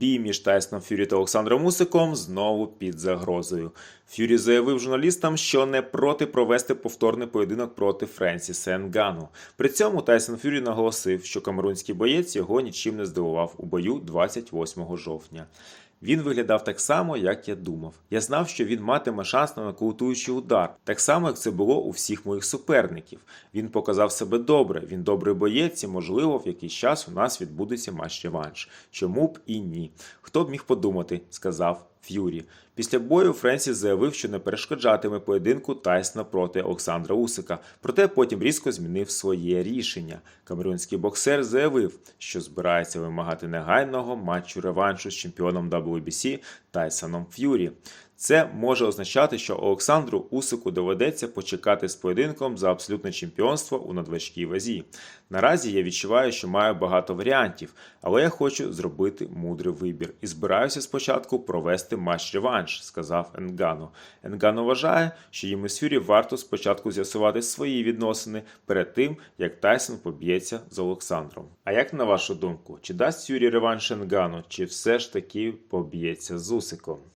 Бій між Тайсоном Фюрі та Олександром Усиком знову під загрозою. Фюрі заявив журналістам, що не проти провести повторний поєдинок проти Френсіса Енгану. При цьому Тайсон Фюрі наголосив, що камерунський боєць його нічим не здивував у бою 28 жовтня. Він виглядав так само, як я думав. Я знав, що він матиме шанс на нокаутуючий удар, так само, як це було у всіх моїх суперників. Він показав себе добре, він добрий боєць, і, можливо, в якийсь час у нас відбудеться матч-реванш. Чому б і ні? Хто б міг подумати, сказав Ф'юрі. Після бою Френсіс заявив, що не перешкоджатиме поєдинку Тайсона проти Олександра Усика, проте потім різко змінив своє рішення. Камерунський боксер заявив, що збирається вимагати негайного матчу реваншу з чемпіоном WBC Тайсоном Ф'юрі. Це може означати, що Олександру Усику доведеться почекати з поєдинком за абсолютне чемпіонство у надважкій вазі. Наразі я відчуваю, що маю багато варіантів, але я хочу зробити мудрий вибір і збираюся спочатку провести матч-реванш, сказав Енгану. Енгану вважає, що Фюрі варто спочатку з'ясувати свої відносини перед тим, як Тайсон поб'ється з Олександром. А як на вашу думку, чи дасть Фюрі реванш Енгану, чи все ж таки поб'ється з Усиком?